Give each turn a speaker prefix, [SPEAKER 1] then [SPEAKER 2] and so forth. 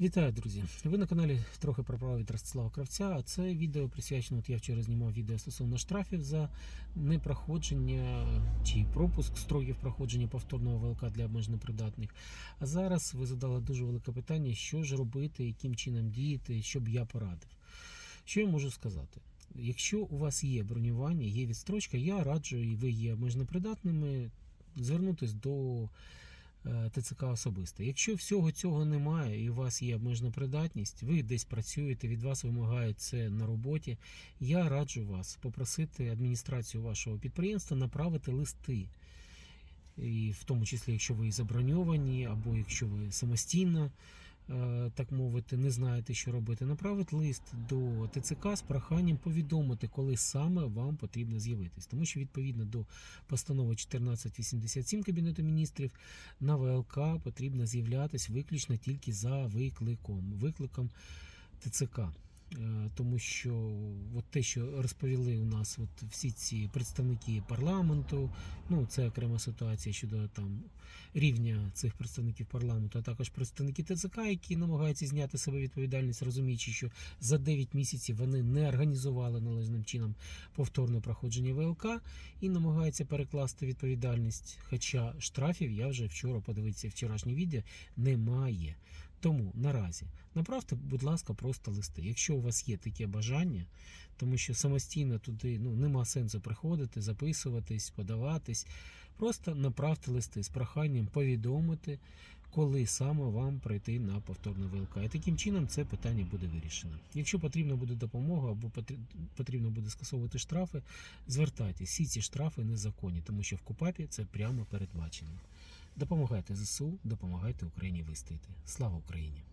[SPEAKER 1] Вітаю, друзі! Ви на каналі трохи про право від Ростислава Кравця. А це відео присвячено. От я вчора знімав відео стосовно штрафів за непроходження чи пропуск строків проходження повторного ВЛК для обмежено придатних. А зараз ви задали дуже велике питання, що ж робити, яким чином діяти, що б я порадив. Що я можу сказати? Якщо у вас є бронювання, є відстрочка, я раджу, і ви є обмежено придатними, звернутися до ТЦК особисто. Якщо всього цього немає і у вас є обмежена придатність, ви десь працюєте, від вас вимагають це на роботі. Я раджу вас попросити адміністрацію вашого підприємства направити листи. І в тому числі, якщо ви заброньовані, або якщо ви самостійно, е, так мовити, не знаєте, що робити, направити лист до ТЦК з проханням повідомити, коли саме вам потрібно з'явитись. Тому що відповідно до постанови 1487 Кабінету міністрів на ВЛК потрібно з'являтись виключно тільки за викликом, викликом ТЦК. Е, Тому що от те, що розповіли у нас от всі ці представники парламенту, ну це окрема ситуація щодо там рівня цих представників парламенту, а також представники ТЦК, які намагаються зняти себе відповідальність, розуміючи, що за 9 місяців вони не організували належним чином повторне проходження ВЛК і намагаються перекласти відповідальність. Хоча штрафів я вже вчора подивився вчорашнє відео, немає. Тому наразі направте, будь ласка, просто листи. Якщо у вас є таке бажання, тому що самостійно туди ну, нема сенсу приходити, записуватись, подаватись. Просто направте листи з проханням повідомити, коли саме вам прийти на повторну ВЛК. І таким чином це питання буде вирішено. Якщо потрібна буде допомога або потрібно буде скасовувати штрафи, звертайтеся. Всі ці штрафи незаконні, тому що в КУПАПі це прямо передбачено. Допомагайте ЗСУ, допомагайте Україні вистояти. Слава Україні!